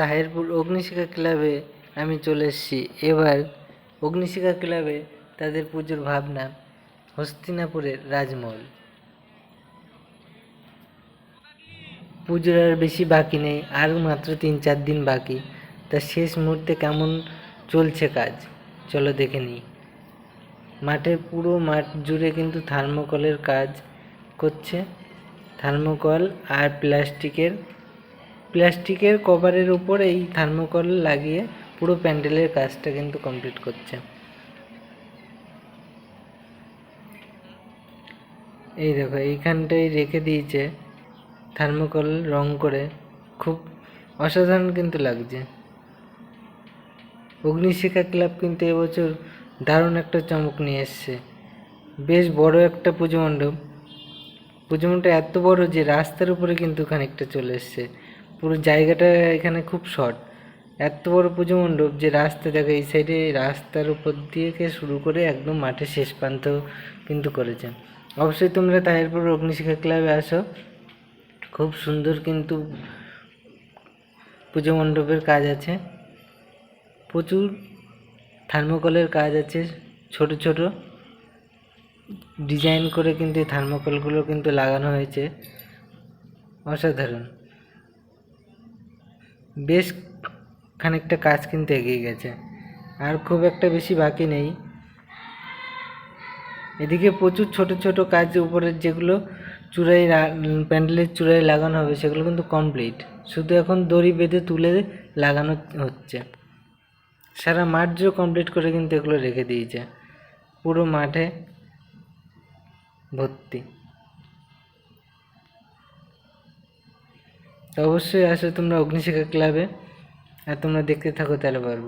তাহিরপুর অগ্নিশিখা ক্লাবে আমি চলে এসেছি। এবার অগ্নিশিখা ক্লাবে তাদের পুজোর ভাবনা হস্তিনাপুরের রাজমহল। পুজোর আর বেশি বাকি নেই আর মাত্র তিন চার দিন বাকি। তা শেষ মুহূর্তে কেমন চলছে কাজ? চলো দেখে নিই। মাঠের পুরো মাঠ জুড়ে কিন্তু থার্মোকলের কাজ করছে। থার্মোকল আর প্লাস্টিকের প্লাস্টিকের কভারের উপর এই থার্মোকল লাগিয়ে পুরো প্যান্ডেলের কাজটা কিন্তু কমপ্লিট করছে। এই দেখো এইখানটাই রেখে দিয়েছে থার্মোকল রং করে। খুব অসাধারণ কিন্তু লাগছে। অগ্নিশিখা ক্লাব কিন্তু এবছর দারুণ একটা চমক নিয়ে এসছে। বেশ বড় একটা পুজো মণ্ডপ। পুজো মণ্ডপটা এত বড় যে রাস্তার উপরে কিন্তু খানিকটা চলে এসছে। পুরো জায়গাটা এখানে খুব শর্ট এত বড় পুজো মণ্ডপ যে রাস্তা দেখো, এই সাইডে রাস্তার উপর দিয়ে শুরু করে একদম মাঠের শেষ প্রান্ত কিন্তু করেছে অবশ্যই তোমরা তাহিরপুর অগ্নিশিখা ক্লাবে আসো। খুব সুন্দর কিন্তু পুজো মণ্ডপের কাজ আছে। প্রচুর থার্মোকলের কাজ আছে, ছোট ছোট। ডিজাইন করে কিন্তু এই থার্মোকলগুলো কিন্তু লাগানো হয়েছে। অসাধারণ। বেশ খানিকটা কাজ কিন্তু এগিয়ে গেছে। আর খুব একটা বেশি বাকি নেই। এদিকে প্রচুর ছোট ছোট কাজ উপরের যেগুলো উম, প্যান্ডেলের চূড়ায় লাগানো হবে সেগুলো কিন্তু কমপ্লিট শুধু এখন দড়ি বেঁধে তুলে লাগানো হচ্ছে। সারা মাঠ জুড়ে কমপ্লিট করে কিন্তু এগুলো রেখে দিয়েছে। পুরো মাঠে ভর্তি। অবশ্যই আসো তোমরা অগ্নিশিখা ক্লাবে আর তোমরা দেখতে থাকো তাহলে পারব